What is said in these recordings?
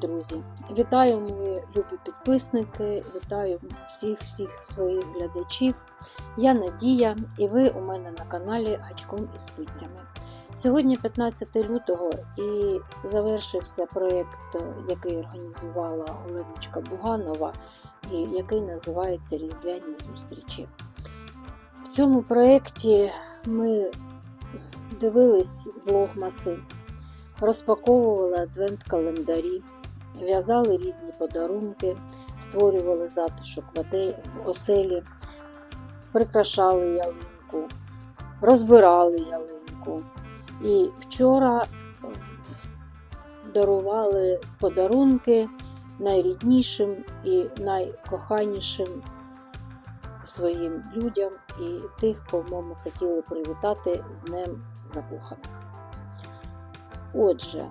друзі! Вітаю мої любі підписники, вітаю всіх всіх своїх глядачів. Я Надія і ви у мене на каналі Гачком і спицями. Сьогодні 15 лютого і завершився проєкт, який організувала Оленочка Буганова, і який називається Різдвяні зустрічі. В цьому проєкті ми дивились влогмаси, розпаковували адвент-календарі, в'язали різні подарунки, створювали затишок в оселі, прикрашали ялинку, розбирали ялинку. І вчора е, дарували подарунки найріднішим і найкоханішим своїм людям і тих, кому ми хотіли привітати з Днем Закоханих. Отже,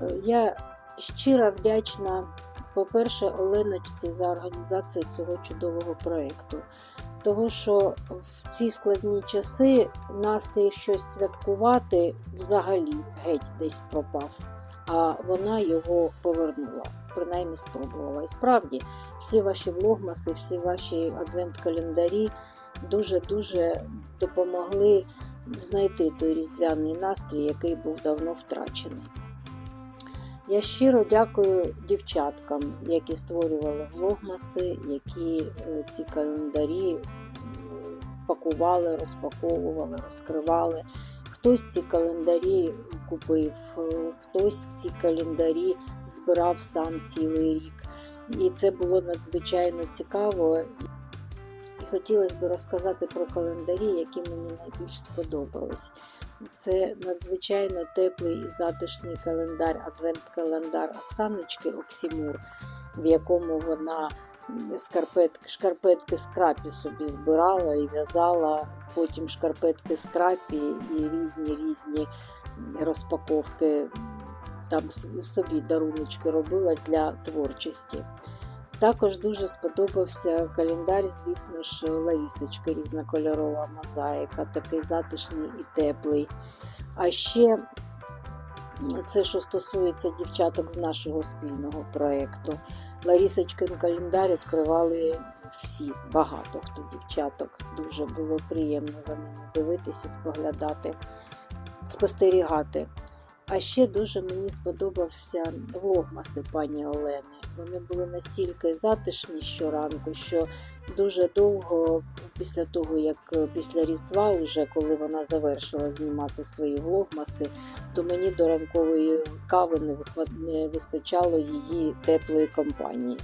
е, я щиро вдячна, по-перше, Оленочці за організацію цього чудового проєкту. Того, що в ці складні часи настрій щось святкувати взагалі геть десь пропав, а вона його повернула, принаймні спробувала. І справді, всі ваші влогмаси, всі ваші адвент-календарі дуже-дуже допомогли знайти той різдвяний настрій, який був давно втрачений. Я щиро дякую дівчаткам, які створювали влогмаси, які е, ці календарі пакували, розпаковували, розкривали. Хтось ці календарі купив, е, хтось ці календарі збирав сам цілий рік. І це було надзвичайно цікаво. І хотілося б розказати про календарі, які мені найбільш сподобались. Це надзвичайно теплий і затишний календар, адвент-календар Оксаночки Оксімур, в якому вона скарпетки, шкарпетки з собі збирала і в'язала, потім шкарпетки з крапі і різні різні розпаковки там собі даруночки робила для творчості. Також дуже сподобався календар, звісно ж, Ларісочки, різнокольорова мозаїка, такий затишний і теплий. А ще це, що стосується дівчаток з нашого спільного проєкту. Ларісочкин календар відкривали всі, багато хто дівчаток. Дуже було приємно за ними дивитися, споглядати, спостерігати. А ще дуже мені сподобався влогмаси пані Олени. Вони були настільки затишні щоранку, що дуже довго, після того, як після Різдва, вже коли вона завершила знімати свої влогмаси, то мені до ранкової кави не вистачало її теплої компанії.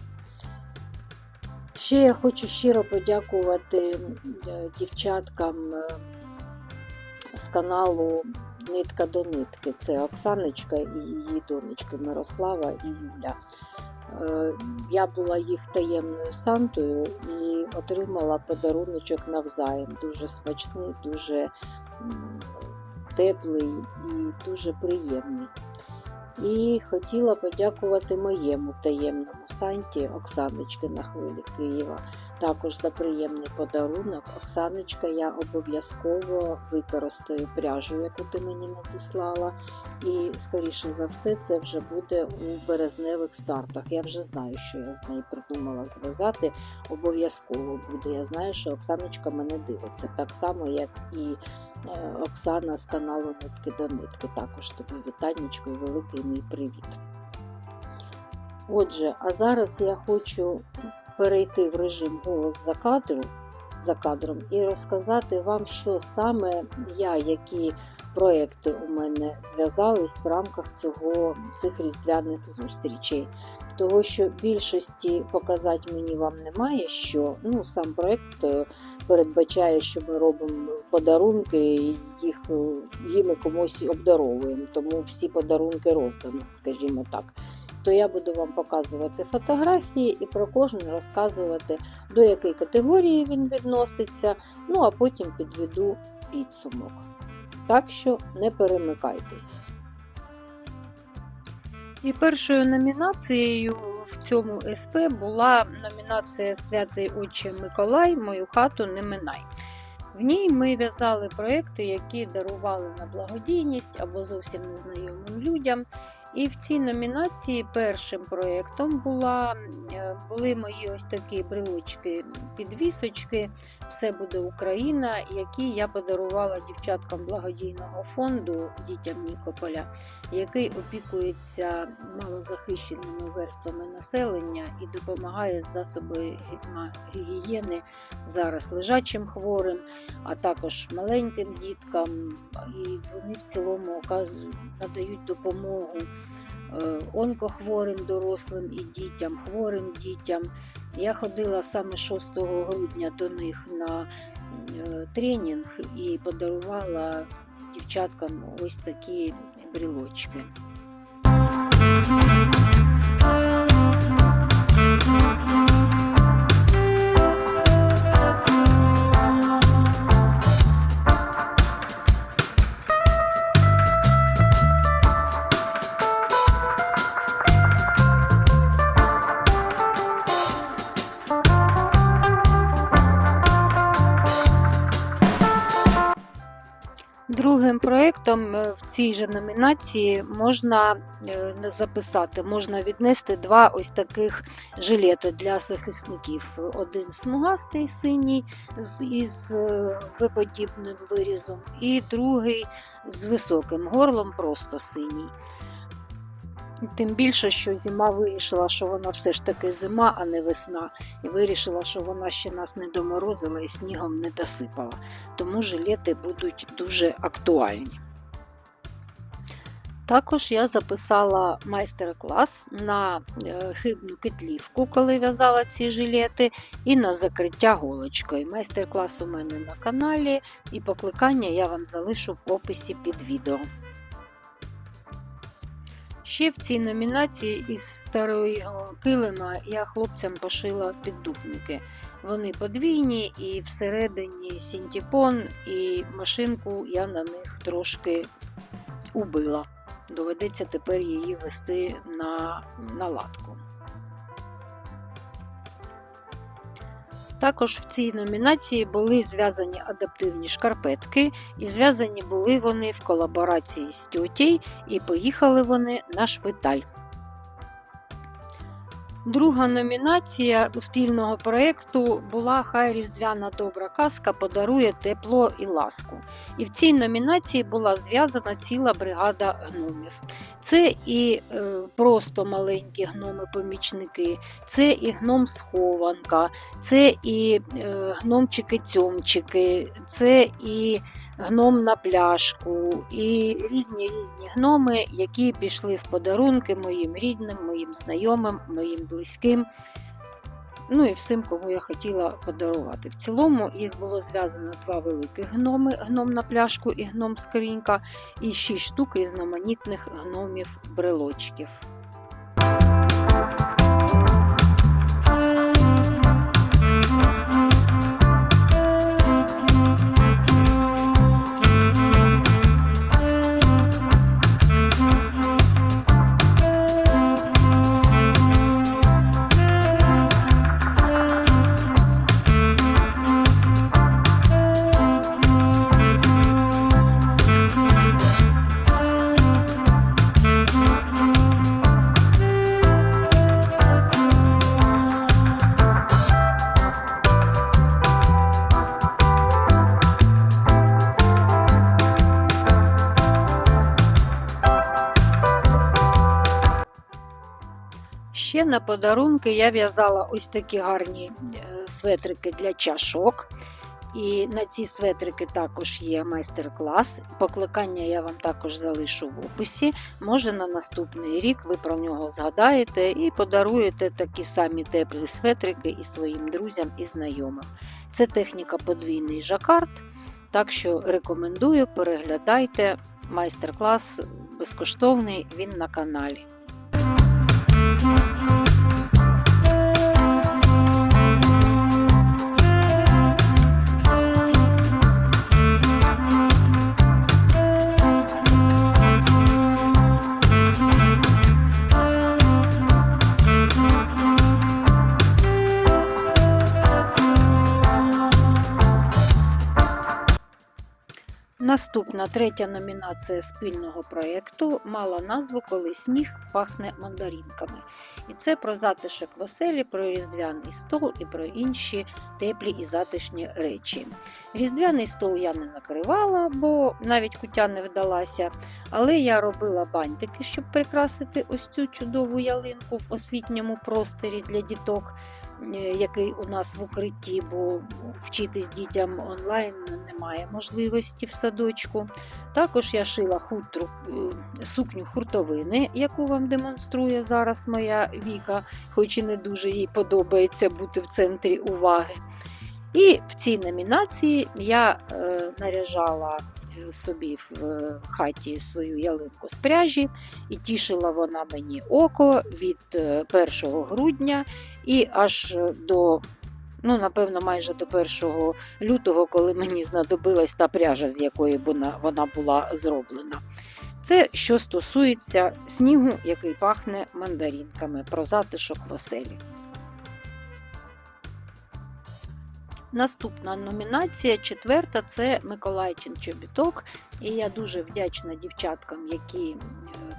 Ще я хочу щиро подякувати е, дівчаткам е, з каналу Нитка до нитки. Це Оксаночка і її донечки Мирослава і Юля. Е, Я була їх таємною сантою і отримала подаруночок навзаєм. Дуже смачний, дуже теплий і дуже приємний. І хотіла подякувати моєму таємному санті Оксаночки на хвилі Києва. Також за приємний подарунок. Оксаночка, я обов'язково використаю пряжу, яку ти мені надіслала. І, скоріше за все, це вже буде у березневих стартах. Я вже знаю, що я з нею придумала зв'язати. Обов'язково буде. Я знаю, що Оксаночка мене дивиться. Так само, як і Оксана з каналу Нитки до нитки. Також тобі вітаннячко і великий мій привіт. Отже, а зараз я хочу перейти в режим голос за кадру за кадром і розказати вам, що саме я, які проекти у мене зв'язались в рамках цього, цих різдвяних зустрічей. Того, що більшості показати мені вам немає що. Ну, сам проект е, передбачає, що ми робимо подарунки і їх е, їми комусь обдаровуємо, тому всі подарунки роздамо, скажімо так то я буду вам показувати фотографії і про кожен розказувати, до якої категорії він відноситься, ну а потім підведу підсумок. Так що не перемикайтесь. І першою номінацією в цьому СП була номінація Святий Отче Миколай Мою хату не минай. В ній ми в'язали проекти, які дарували на благодійність або зовсім незнайомим людям. І в цій номінації першим проєктом була, е, були мої ось такі брелочки підвісочки Все буде Україна, які я подарувала дівчаткам благодійного фонду дітям Нікополя, який опікується малозахищеними верствами населення і допомагає з засоби гігієни зараз лежачим хворим, а також маленьким діткам. І вони в цілому надають допомогу онкохворим дорослим і дітям, хворим дітям. Я ходила саме 6 грудня до них на е, тренінг і подарувала дівчаткам ось такі брілочки. Проєктом е, в цій же номінації можна е, записати, можна віднести два ось таких жилети для захисників. Один смугастий синій із е, виподібним вирізом, і другий з високим горлом, просто синій. Тим більше, що зима вирішила, що вона все ж таки зима, а не весна, і вирішила, що вона ще нас не доморозила і снігом не досипала. Тому жилети будуть дуже актуальні. Також я записала майстер-клас на е, хибну кетлівку, коли в'язала ці жилети, і на закриття голочкою. Майстер-клас у мене на каналі, і покликання я вам залишу в описі під відео. Ще в цій номінації із старого килима я хлопцям пошила піддупники. Вони подвійні і всередині сінтіпон, і машинку я на них трошки убила. Доведеться тепер її вести на наладку. Також в цій номінації були зв'язані адаптивні шкарпетки, і зв'язані були вони в колаборації з тьотєю, і поїхали вони на шпиталь. Друга номінація спільного проєкту була Хай Різдвяна добра казка подарує тепло і ласку. І в цій номінації була зв'язана ціла бригада гномів. Це і е, просто маленькі гноми-помічники, це і гном-схованка, це і е, гномчики-цьомчики, це і гном на пляшку, і різні різні гноми, які пішли в подарунки моїм рідним, моїм знайомим, моїм близьким. Ну і всім, кому я хотіла подарувати. В цілому їх було зв'язано два великих гноми: гном на пляшку і гном скринька, і шість штук різноманітних гномів брелочків. На подарунки я в'язала ось такі гарні е, светрики для чашок. І на ці светрики також є майстер-клас. Покликання я вам також залишу в описі. Може на наступний рік ви про нього згадаєте і подаруєте такі самі теплі светрики і своїм друзям і знайомим. Це техніка подвійний жакард. Так що рекомендую, переглядайте майстер-клас безкоштовний, він на каналі. Наступна третя номінація спільного проєкту мала назву Коли сніг пахне мандаринками. І це про затишок в оселі, про різдвяний стол і про інші теплі і затишні речі. Різдвяний стол я не накривала, бо навіть кутя не вдалася. Але я робила бантики, щоб прикрасити ось цю чудову ялинку в освітньому просторі для діток, який у нас в укритті, бо вчитись дітям онлайн немає можливості в садочку. Також я шила хутру, е, сукню хуртовини, яку вам демонструє зараз моя Віка, хоч і не дуже їй подобається бути в центрі уваги. І в цій номінації я е, наряжала е, собі в е, хаті свою ялинку з пряжі, і тішила вона мені око від е, 1 грудня і аж до, ну, напевно, майже до 1 лютого, коли мені знадобилась та пряжа, з якої вона, була зроблена. Це що стосується снігу, який пахне мандаринками, про затишок в оселі. Наступна номінація, четверта, це Миколайчин чобіток. І я дуже вдячна дівчаткам, які е,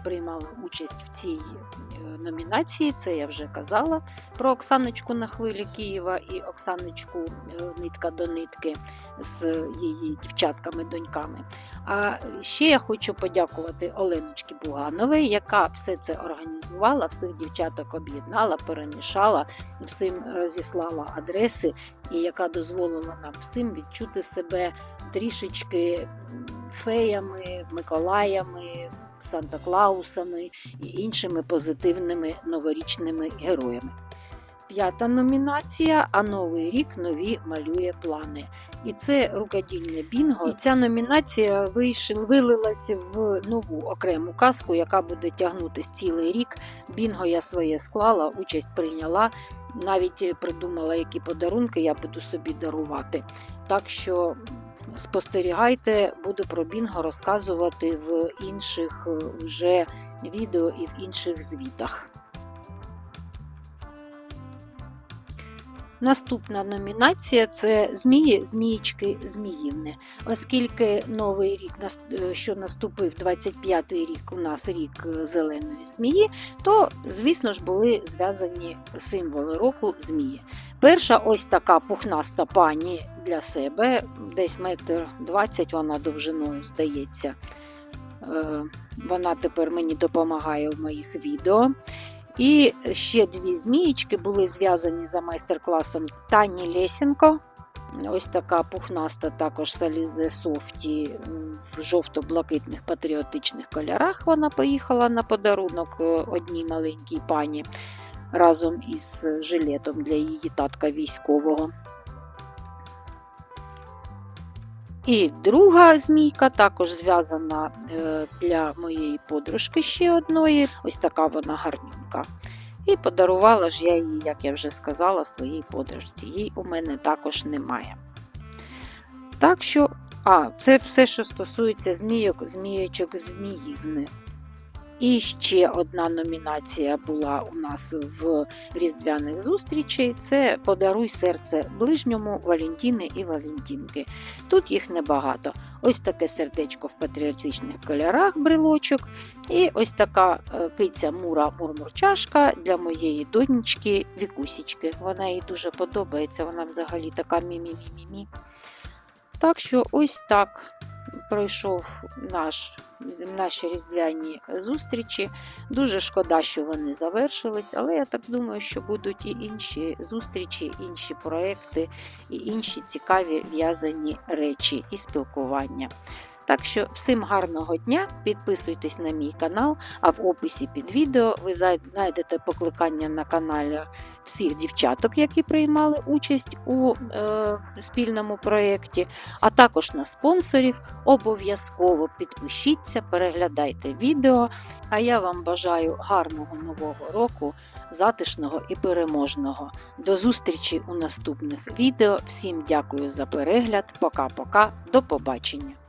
приймали участь в цій номінації. Це я вже казала про Оксаночку на хвилі Києва і Оксаночку е, нитка до нитки з її дівчатками-доньками. А ще я хочу подякувати Оленочці Бугановій, яка все це організувала, всіх дівчаток об'єднала, перемішала, всім розіслала адреси і яка дозволила нам всім відчути себе трішечки феями, Миколаями, Санта-Клаусами і іншими позитивними новорічними героями. П'ята номінація, а новий рік нові малює плани. І це рукодільне бінго. І ця номінація вийшла, вилилася в нову окрему казку, яка буде тягнутись цілий рік. Бінго я своє склала, участь прийняла, навіть придумала, які подарунки я буду собі дарувати. Так що спостерігайте, буду про бінго розказувати в інших е, вже відео і в інших звітах. Наступна номінація це Змії, Змієчки, Зміївни. Оскільки новий рік, е, що наступив 25-й рік, у нас рік е, зеленої змії, то, звісно ж, були зв'язані символи року змії. Перша ось така пухнаста пані для себе, десь метр двадцять вона довжиною здається. Е, Вона тепер мені допомагає в моїх відео. І ще дві змієчки були зв'язані за майстер-класом Тані Лесенко. Ось така пухнаста, також Салізе Софті в жовто-блакитних патріотичних кольорах. Вона поїхала на подарунок е, одній маленькій пані разом із жилетом для її татка військового. І друга змійка також зв'язана е, для моєї подружки ще одної. Ось така вона гарнюнка. І подарувала ж я її, як я вже сказала, своїй подружці. Її у мене також немає. Так що, а, це все, що стосується змійок, змієчок, зміївни. І ще одна номінація була у нас в різдвяних зустрічей: це Подаруй серце ближньому Валентіни і Валентінки. Тут їх небагато. Ось таке сердечко в патріотичних кольорах, брелочок. І ось така е, киця Мура Мурмурчашка для моєї донечки Вікусічки. Вона їй дуже подобається, вона взагалі така мі-мі-мі-мі-мі. Так що ось так пройшов наш, наші різдвяні зустрічі. Дуже шкода, що вони завершились, але я так думаю, що будуть і інші зустрічі, інші проекти, і інші цікаві в'язані речі і спілкування. Так що всім гарного дня, підписуйтесь на мій канал, а в описі під відео ви знайдете покликання на каналі всіх дівчаток, які приймали участь у е, спільному проєкті, а також на спонсорів. Обов'язково підпишіться, переглядайте відео. А я вам бажаю гарного нового року, затишного і переможного. До зустрічі у наступних відео. Всім дякую за перегляд. Пока-пока, до побачення!